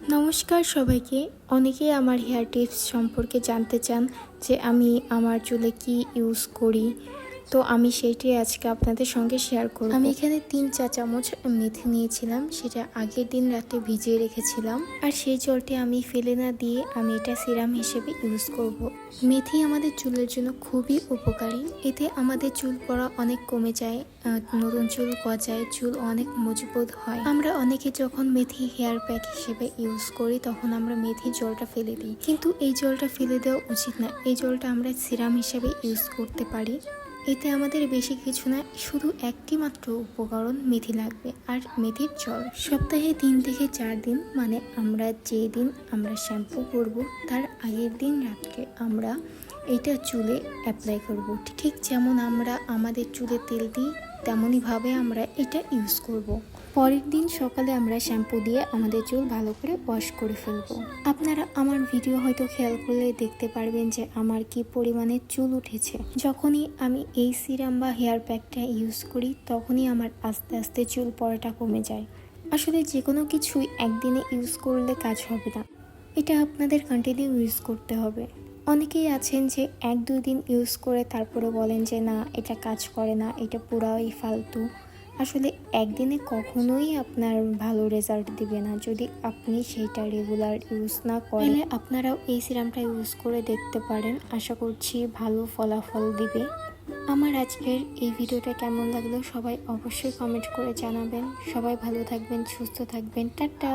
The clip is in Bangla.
নমস্কার সবাইকে। অনেকেই আমার হেয়ার টিপস সম্পর্কে জানতে চান যে আমি আমার চুলে কি ইউজ করি। তো আমি সেইটি আজকে আপনাদের সঙ্গে শেয়ার করব। আমি এখানে তিন চা চামচ মেথি নিয়েছিলাম সেটা আগের দিন রাতে ভিজিয়ে রেখেছিলাম। আর সেই জলটি আমি ফেলে না দিয়ে আমি এটা সিরাম হিসেবে ইউজ করব। মেথি আমাদের চুলের জন্য খুবই উপকারী। এতে আমাদের চুল পড়া অনেক কমে যায় নতুন চুল গজায় চুল অনেক মজবুত হয়। আমরা অনেকে যখন মেথি হেয়ার প্যাক হিসেবে ইউজ করি তখন আমরা মেথি জলটা ফেলে দিই। কিন্তু এই জলটা ফেলে দেওয়া উচিত না। এই জলটা আমরা সিরাম হিসেবে ইউজ করতে পারি। এতে আমাদের বেশি কিছু না শুধু একটি মাত্র উপকরণ মেথি লাগবে, আর মেথির জল সপ্তাহে তিন থেকে চার দিন মানে আমরা যে দিন আমরা শ্যাম্পু করব, তার আগের দিন রাত্রে আমরা এটা চুলে অ্যাপ্লাই করব। ঠিক যেমন আমরা আমাদের চুলে তেল দিই তেমনইভাবে আমরা এটা ইউজ করব। পরের দিন সকালে আমরা শ্যাম্পু দিয়ে আমাদের চুল ভালো করে ওয়াশ করে ফেলব। আপনারা আমার ভিডিও হয়তো খেয়াল করলে দেখতে পারবেন যে আমার কি পরিমাণে চুল উঠেছে। যখনই আমি এই সিরাম বা হেয়ার প্যাকটা ইউজ করি, তখনই আমার আস্তে আস্তে চুল পড়াটা কমে যায়। আসলে যে কোনো কিছুই একদিনে ইউজ করলে কাজ হবে না। এটা আপনাদের কন্টিনিউ ইউজ করতে হবে। অনেকেই আছেন যে এক, দুই দিন ইউজ করে তারপরে বলেন যে, না, এটা কাজ করে না, এটা পুরাই ফালতু। আসলে একদিনে কখনোই আপনার ভালো রেজাল্ট দিবে না। যদি আপনি সেইটা রেগুলার ইউজ না করেন আপনারাও এই সিরামটা ইউজ করে দেখতে পারেন। আশা করছি ভালো ফলাফল দিবে। আমার আজকের এই ভিডিওটা কেমন লাগল সবাই অবশ্যই কমেন্ট করে জানাবেন। সবাই ভালো থাকবেন, সুস্থ থাকবেন। টাটা!